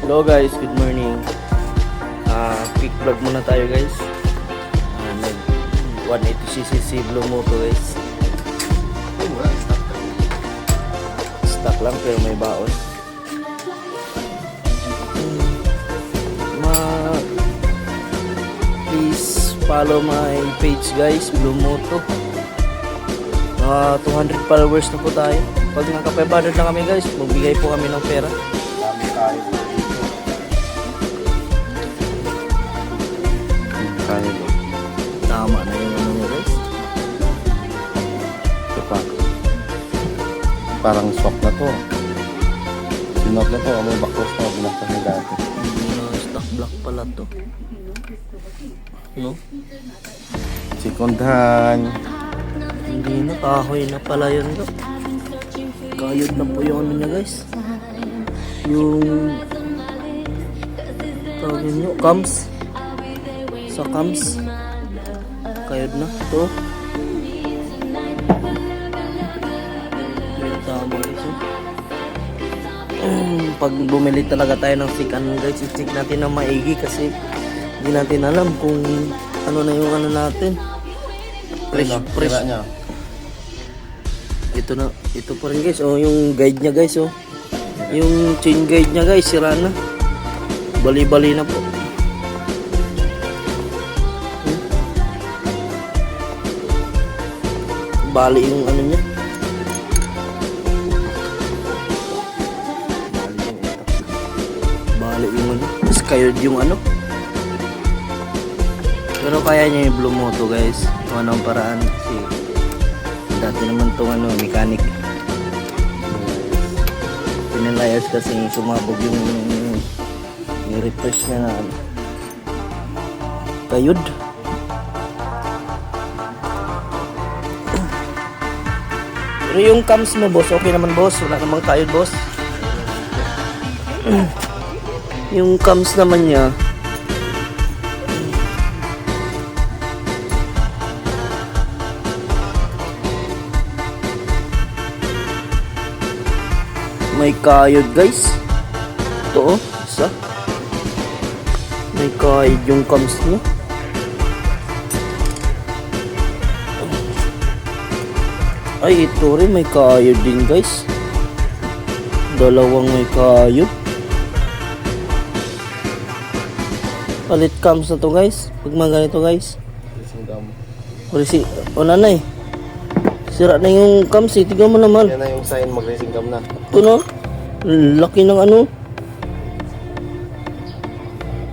Hello guys, good morning. Ah, quick vlog muna tayo guys. Ah, nag 180cc Blue Moto guys. Stock lang pero may baon. Ma please follow my page guys, Blue Moto. Mga 200 followers na po tayo. Pag naka 500 na kami guys, magbigay po kami ng pera. Dami tayo. Kaya ko. Tama na yung ano niya guys. Ito pa. Parang swap na to. Sinop na to. May bakos na. Binaktas na dati. Na stock block pala to. No? Second hand. Hindi na, kahoy na pala yun no? Kayod na po yung ano niya guys. Yung tawagin nyo, cams. Sa cams. Kayod na. Ito. Yung tama oh. Pag bumili talaga tayo ng sikan guys, i-check natin na maigi kasi hindi natin alam kung ano na yung ano natin. Fresh, Ano, fresh, niya. ito na, ito pa rin guys. Oh, yung guide niya guys, oh. Yung chain guide niya guys, sira na. Bali-bali na po. Hmm. Bali yung ano niya. Bali yung ano. Kayo yung ano. Pero kaya niya yung Blue Moto guys. Kung anong paraan. Kasi dati naman tong ano, mechanic. Pinilayas kasi sumabog yung yung refresh niya na ano. Kayod. Pero yung cams mo boss, okay naman boss. Wala namang kayod boss. yung cams naman niya, may kayod guys. Ito oh, isa. May kayod yung cams niya. Ay, ito rin may kayod din guys. Dalawang may kayod. Palit cams na to guys. Pag mga ganito guys. Kasi, o nanay. Sira na yung cams eh. Tignan mo naman. Yan na yung sign mag-racing cam na. Ito no? Laki ng ano.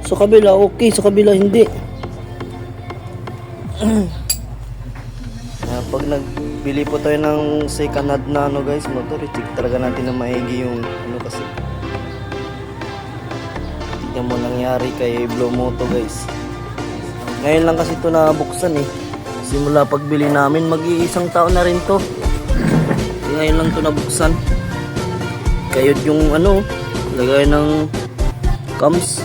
Sa kabila, okay. Sa kabila, hindi. Ah, pag nagbili po tayo ng second hand na ano guys, motor, check talaga natin na maigi yung ano kasi. Tignan mo nangyari kay Blue Moto guys. Ngayon lang kasi ito nabuksan eh. Simula pagbili namin, mag-iisang taon na rin to. Ngayon lang to nabuksan. Kayod yung ano lagay ng cams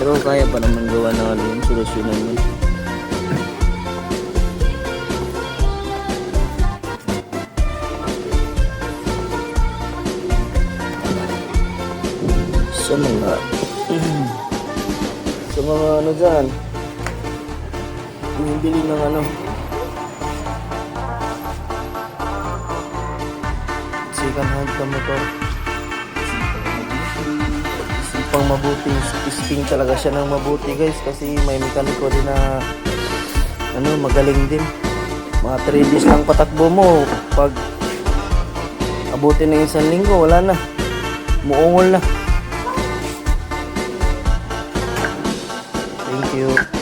pero kaya pa naman gawa ng ano yung solusyonan yun sa mga sa mga ano dyan. Bumibili ng ano. Second hand na motor sipang mabuti. Spin talaga siya ng mabuti guys kasi may mekaniko din na ano magaling din. Mga 3 days lang patakbo mo. Pag abutin ng isang linggo wala na. Muungol na thank you